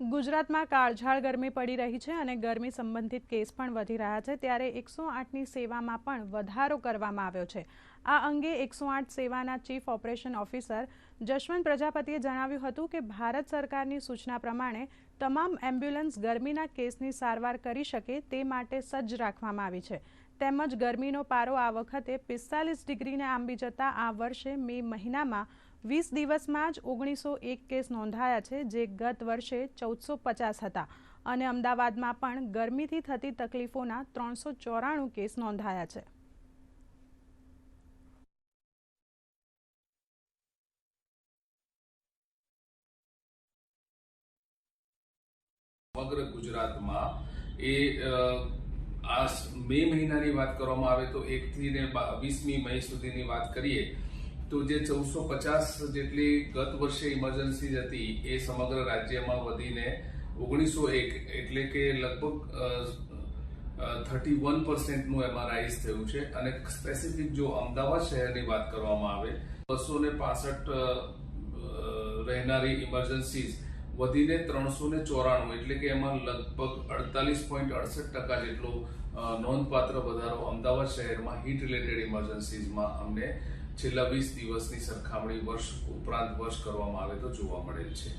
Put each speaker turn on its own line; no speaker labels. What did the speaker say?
ગુજરાતમાં કાળઝાળ ગરમી પડી રહી છે અને ગરમી સંબંધિત કેસ પણ વધી રહ્યા છે. ત્યારે એકસો આઠની સેવામાં પણ વધારો કરવામાં આવ્યો છે. આ અંગે એકસો આઠ સેવાના ચીફ ઓપરેશન ઓફિસર જશવંત પ્રજાપતિએ જણાવ્યું હતું કે, ભારત સરકારની સૂચના પ્રમાણે તમામ એમ્બ્યુલન્સ ગરમીના કેસની સારવાર કરી શકે તે માટે સજ્જ રાખવામાં આવી છે. તેમજ ગરમીનો પારો આ વખતે પિસ્તાલીસ ડિગ્રીને આંબી જતા આ વર્ષે મે મહિનામાં વીસ દિવસમાં જ ઓગણીસો એક કેસ નોંધાયા છે, જે ગત વર્ષે ચૌદસો પચાસ હતા. અને અમદાવાદમાં પણ ગરમીથી થતી તકલીફોના ત્રણસો ચોરાણું કેસ નોંધાયા છે.
સમગ્ર ગુજરાતમાં એ આ મે મહિનાની વાત કરવામાં આવે તો એકથી ને વીસમી મે સુધીની વાત કરીએ, તો જે ચૌદસો પચાસ જેટલી ગત વર્ષે ઇમરજન્સી હતી એ સમગ્ર રાજ્યમાં વધીને ઓગણીસો એક એટલે કે લગભગ થર્ટી વન પર્સન્ટનું એમાં રાઇઝ થયું છે. અને સ્પેસિફિક જો અમદાવાદ શહેરની વાત કરવામાં આવે, બસો ને પાસઠ રહેનારી ઇમરજન્સીઝ વધીને ત્રણસો ને ચોરાણું, એટલે કે એમાં લગભગ અડતાલીસ પોઈન્ટ અડસઠ ટકા જેટલો નોંધપાત્ર વધારો અમદાવાદ શહેરમાં હીટ રિલેટેડ ઇમરજન્સીઝમાં અમને છેલ્લા વીસ દિવસની સરખામણી વર્ષ ઉપરાંત વર્ષ કરવામાં આવે તો જોવા મળેલ છે.